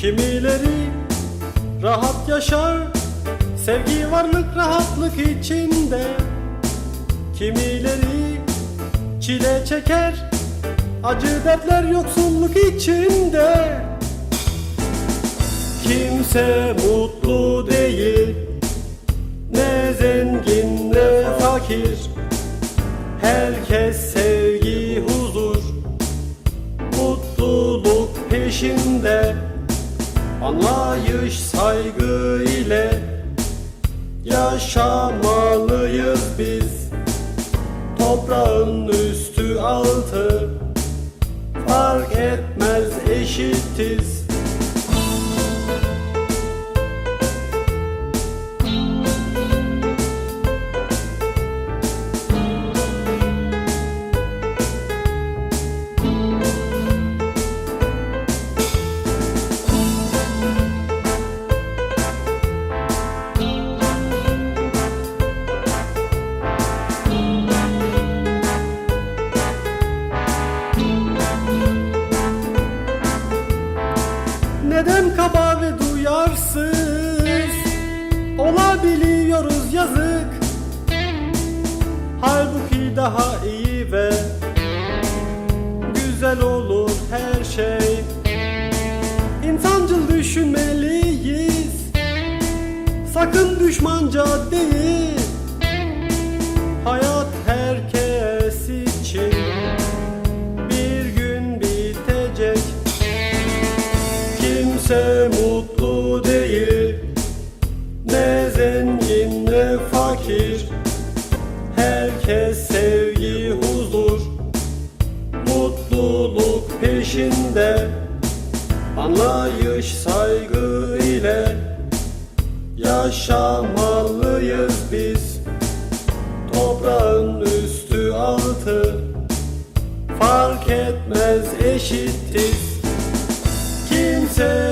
Kimileri rahat yaşar Sevgi varlık rahatlık içinde. Kimileri çile çeker Acı dertler yoksulluk içinde. Kimse mutlu değil Ne zengin ne fakir. Herkes Anlayış saygı ile Yaşamalıyız biz. Toprağın üstü altı Fark etmez eşitiz Neden kaba ve duyarsız? Olabiliyoruz yazık. Halbuki daha iyi ve Güzel olur her şey. İnsancıl düşünmeliyiz. Sakın düşmanca değil. Hayat fakir. Herkes sevgi huzur Mutluluk peşinde. Anlayış saygı ile Yaşamalıyız biz. Toprağın üstü altı Fark etmez eşitiz Kimse